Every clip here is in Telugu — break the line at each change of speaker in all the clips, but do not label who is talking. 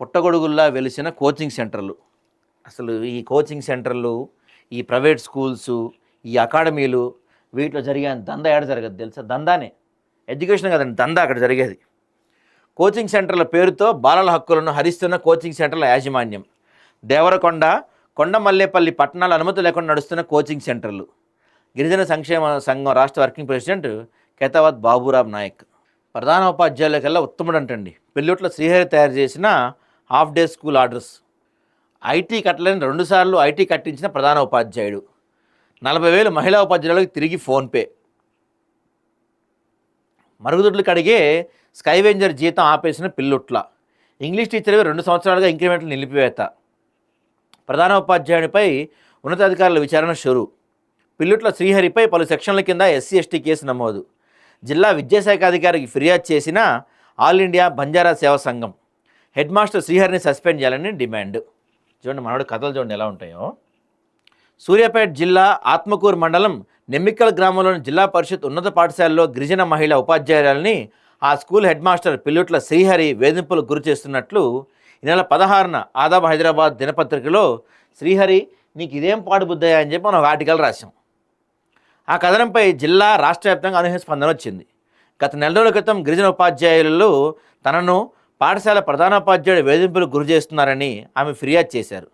పుట్టగొడుగుల్లా వెలిసిన కోచింగ్ సెంటర్లు. అసలు ఈ కోచింగ్ సెంటర్లు ఈ ప్రైవేట్ స్కూల్స్ ఈ అకాడమీలు వీటిలో జరిగే దందా ఏడ జరగదు తెలుసా? దందానే. ఎడ్యుకేషన్ కదండి దందా అక్కడ జరిగేది. కోచింగ్ సెంటర్ల పేరుతో బాలల హక్కులను హరిస్తున్న కోచింగ్ సెంటర్ల యాజమాన్యం. దేవరకొండ కొండమల్లేపల్లి పట్టణాల అనుమతి లేకుండా నడుస్తున్న కోచింగ్ సెంటర్లు. గిరిజన సంక్షేమ సంఘం రాష్ట్ర వర్కింగ్ ప్రెసిడెంట్ కేతావత్ బాబురాబ్ నాయక్. ప్రధాన ఉపాధ్యాయులకల్లా ఉత్తముడు అంటండి పెళ్ళుట్ల శ్రీహరి తయారు చేసిన half day school orders. IT కట్టలేని రెండుసార్లు ఐటీ కట్టించిన ప్రధాన ఉపాధ్యాయుడు. నలభై వేలు మహిళా ఉపాధ్యాయులకు తిరిగి ఫోన్పే మరుగుదొడ్లు కడిగే స్కైవెంజర్ జీతం ఆపేసిన పిల్లుట్ల. ఇంగ్లీష్ టీచర్వి రెండు సంవత్సరాలుగా ఇంక్రిమెంట్లు నిలిపివేత. ప్రధాన ఉపాధ్యాయునిపై ఉన్నతాధికారుల విచారణ షురు. పిల్లుట్ల శ్రీహరిపై పలు సెక్షన్ల కింద ఎస్సీ ఎస్టీ కేసు నమోదు. జిల్లా విద్యాశాఖ అధికారికి ఫిర్యాదు చేసిన all India Banjara Seva Sangham. Head master శ్రీహరిని సస్పెండ్ చేయాలని డిమాండ్. చూడండి మనోడు కథలు చూడండి ఎలా ఉంటాయో. సూర్యాపేట జిల్లా ఆత్మకూరు మండలం నెమ్మిక్కల్ గ్రామంలోని జిల్లా పరిషత్ ఉన్నత పాఠశాలలో గిరిజన మహిళ ఉపాధ్యాయురాలని ఆ school head master Pillutla Srihari వేధింపులకు గురి చేస్తున్నట్లు ఈ నెల పదహారున ఆదాబ్ హైదరాబాద్ దినపత్రికలో శ్రీహరి నీకు ఇదేం పాడుబుద్దయా అని చెప్పి మనం ఒక ఆర్టికల్ రాశాం. ఆ కథనంపై జిల్లా రాష్ట్ర వ్యాప్తంగా అనూహ్య స్పందన వచ్చింది. గత నెల రోజుల క్రితం గిరిజన ఉపాధ్యాయులు తనను పాఠశాల ప్రధానోపాధ్యాయుడు వేధింపులకు గురి చేస్తున్నారని ఆమె ఫిర్యాదు చేశారు.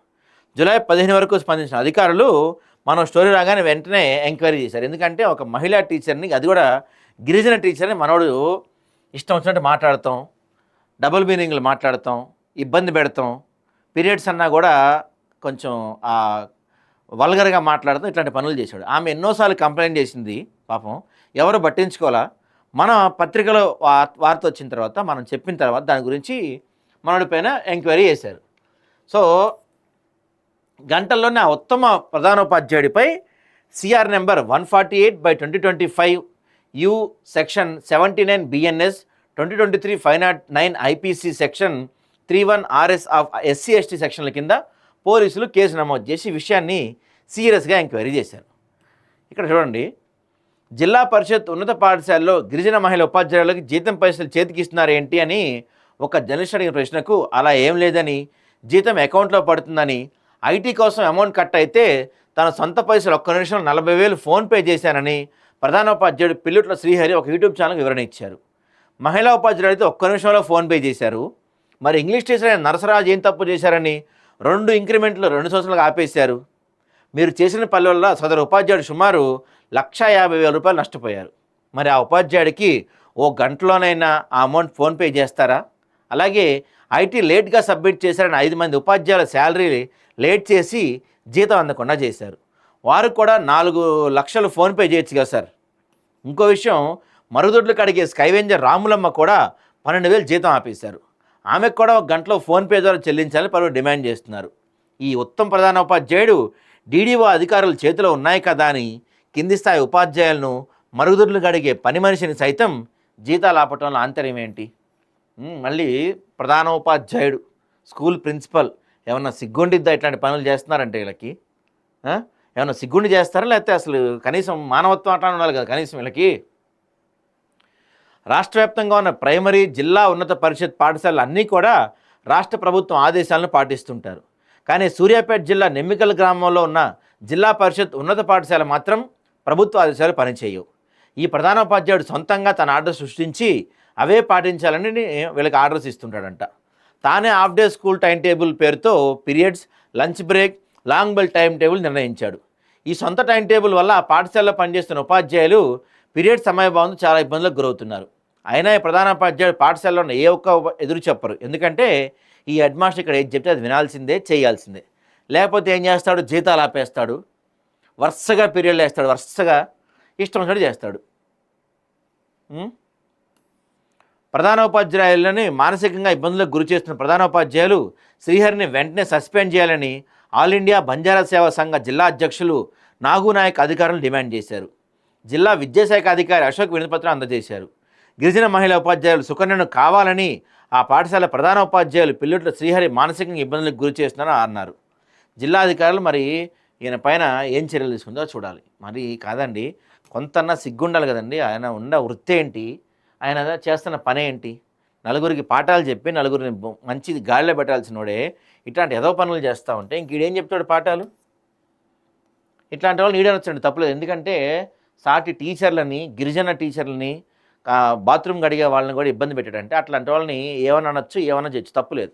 జూలై పదిహేను వరకు స్పందించిన అధికారులు మనం స్టోరీ రాగానే వెంటనే ఎంక్వైరీ చేశారు. ఎందుకంటే ఒక మహిళా టీచర్ని అది కూడా గిరిజన టీచర్ని మనోడు ఇష్టం వచ్చినట్టు మాట్లాడతాం డబుల్ మీనింగ్లు మాట్లాడతాం ఇబ్బంది పెడతాం పీరియడ్స్ అన్నా కూడా కొంచెం వల్గర్గా మాట్లాడతాం ఇట్లాంటి పనులు చేశాడు. ఆమె ఎన్నోసార్లు కంప్లైంట్ చేసింది పాపం ఎవరు పట్టించుకోవాలా? మన పత్రికలో వార్త వచ్చిన తర్వాత మనం చెప్పిన తర్వాత దాని గురించి మనడి పైన ఎంక్వైరీ చేశారు. సో గంటల్లోనే ఆ ఉత్తమ ప్రధానోపాధ్యాయుడిపై CR number one forty eight by twenty twenty five U section seventy nine BNS twenty twenty three five not nine IPC section three one RS of SC ST సెక్షన్ల కింద పోలీసులు కేసు నమోదు చేసి విషయాన్ని సీరియస్గా ఎంక్వైరీ చేశారు. ఇక్కడ చూడండి జిల్లా పరిషత్ ఉన్నత పాఠశాలలో గిరిజన మహిళ ఉపాధ్యాయులకు జీతం పైసలు చేతికిస్తున్నారు ఏంటి అని ఒక జర్నలిస్ట్ అడిగిన ప్రశ్నకు అలా ఏం లేదని? జీతం అకౌంట్లో పడుతుందని? ఐటీ కోసం అమౌంట్ కట్ అయితే తన సొంత పైసలు ఒక్క నిమిషంలో నలభై వేలు ఫోన్పే చేశానని ప్రధానోపాధ్యాయుడు పిల్లుట్ల శ్రీహరి ఒక యూట్యూబ్ ఛానల్ వివరణ ఇచ్చారు. మహిళా ఉపాధ్యాయుడు అయితే ఒక్క నిమిషంలో ఫోన్పే చేశారు. మరి ఇంగ్లీష్ టీచర్ అయిన నరసరాజు ఏం తప్పు చేశారని రెండు ఇంక్రిమెంట్లు రెండు సంవత్సరాలకు ఆపేశారు. మీరు చేసిన పని వల్ల సదరు ఉపాధ్యాయుడు సుమారు లక్షా యాభై వేల రూపాయలు నష్టపోయారు. మరి ఆ ఉపాధ్యాయుడికి ఓ గంటలోనైనా ఆ అమౌంట్ ఫోన్పే చేస్తారా? అలాగే ఐటీ లేట్గా సబ్మిట్ చేశారని ఐదు మంది ఉపాధ్యాయుల శాలరీ లేట్ చేసి జీతం అందకుండా చేశారు. వారు కూడా నాలుగు లక్షలు ఫోన్పే చేయొచ్చు కదా సార్. ఇంకో విషయం మరుగుదొడ్లు కడిగే స్కైవెంజర్ రాములమ్మ కూడా పన్నెండు వేలు జీతం ఆపేశారు. ఆమెకు కూడా ఒక గంటలో ఫోన్పే ద్వారా చెల్లించాలని పలువురు డిమాండ్ చేస్తున్నారు. ఈ ఉత్తమ ప్రధాన ఉపాధ్యాయుడు డీడీఓ అధికారుల చేతిలో ఉన్నాయి కదా అని కింది స్థాయి ఉపాధ్యాయులను మరుగుదొడ్లు కడిగే పని మనిషిని సైతం జీతాలు ఆపటంలో ఆంతర్యం ఏంటి? మళ్ళీ ప్రధాన ఉపాధ్యాయుడు స్కూల్ ప్రిన్సిపల్ ఏమన్నా సిగ్గుండిద్దా ఇట్లాంటి పనులు చేస్తున్నారంటే వీళ్ళకి? ఏమన్నా సిగ్గుండి చేస్తారా? లేకపోతే అసలు కనీసం మానవత్వం అట్లా ఉండాలి కదా కనీసం వీళ్ళకి? రాష్ట్ర వ్యాప్తంగా ఉన్న ప్రైమరీ జిల్లా ఉన్నత పరిషత్ పాఠశాలలు అన్నీ కూడా రాష్ట్ర ప్రభుత్వం ఆదేశాలను పాటిస్తుంటారు. కానీ సూర్యాపేట జిల్లా నెమ్మికల్ గ్రామంలో ఉన్న జిల్లా పరిషత్ ఉన్నత పాఠశాల మాత్రం ప్రభుత్వ ఆదేశాలు పనిచేయవు. ఈ ప్రధానోపాధ్యాయుడు సొంతంగా తన ఆర్డర్ సృష్టించి అవే పాటించాలని వీళ్ళకి ఆర్డర్స్ ఇస్తుంటాడంట. తానే half day school time table పేరుతో periods lunch break long bell time table నిర్ణయించాడు. ఈ సొంత టైం టేబుల్ వల్ల పాఠశాలలో పనిచేస్తున్న ఉపాధ్యాయులు పీరియడ్ సమయభావంతో చాలా ఇబ్బందులకు గురవుతున్నారు. అయినా ఈ ప్రధానోపాధ్యాయుడు పాఠశాలలో ఉన్న ఏ ఒక్క ఎదురు చెప్పరు. ఎందుకంటే ఈ హెడ్ మాస్టర్ ఇక్కడ ఏది చెప్తే అది వినాల్సిందే చేయాల్సిందే. లేకపోతే ఏం చేస్తాడు? జీతాలు ఆపేస్తాడు. వరుసగా పీరియడ్లు వేస్తాడు. వరుసగా ఇష్టం వచ్చినట్టు చేస్తాడు. ఉం? ప్రధానోపాధ్యాయులని మానసికంగా ఇబ్బందులకు గురి చేస్తున్న ప్రధానోపాధ్యాయులు శ్రీహరిని వెంటనే సస్పెండ్ చేయాలని ఆల్ ఇండియా బంజారా సేవా సంఘ జిల్లా అధ్యక్షులు నాగునాయక్ అధికారులు డిమాండ్ చేశారు. జిల్లా విద్యాశాఖ అధికారి అశోక్ వినతిపత్రం అందజేశారు. గిరిజన మహిళా ఉపాధ్యాయులు సుకన్యను కావాలని ఆ పాఠశాల ప్రధానోపాధ్యాయులు పిల్లట్లు శ్రీహరి మానసికంగా ఇబ్బందులకు గురి చేస్తున్నారని అన్నారు. జిల్లాధికారులు మరి ఈయన పైన ఏం చర్యలు తీసుకుందో చూడాలి. మరి కాదండి కొంతన్నా సిగ్గుండాలి కదండి. ఆయన ఉన్న వృత్తి ఏంటి? ఆయన చేస్తున్న పని ఏంటి? నలుగురికి పాఠాలు చెప్పి నలుగురిని మంచి గాలిలో పెట్టాల్సినోడే ఇట్లాంటి ఏదో పనులు చేస్తూ ఉంటే ఇంక ఈడేం చెప్తాడు పాఠాలు? ఇట్లాంటి వాళ్ళు నీడనొచ్చండి తప్పలేదు. ఎందుకంటే సాటి టీచర్లని గిరిజన టీచర్లని బాత్రూమ్ కడిగే వాళ్ళని కూడా ఇబ్బంది పెట్టాడంటే అట్లాంటి వాళ్ళని ఏమైనా అనొచ్చు ఏమైనా చేయొచ్చు తప్పులేదు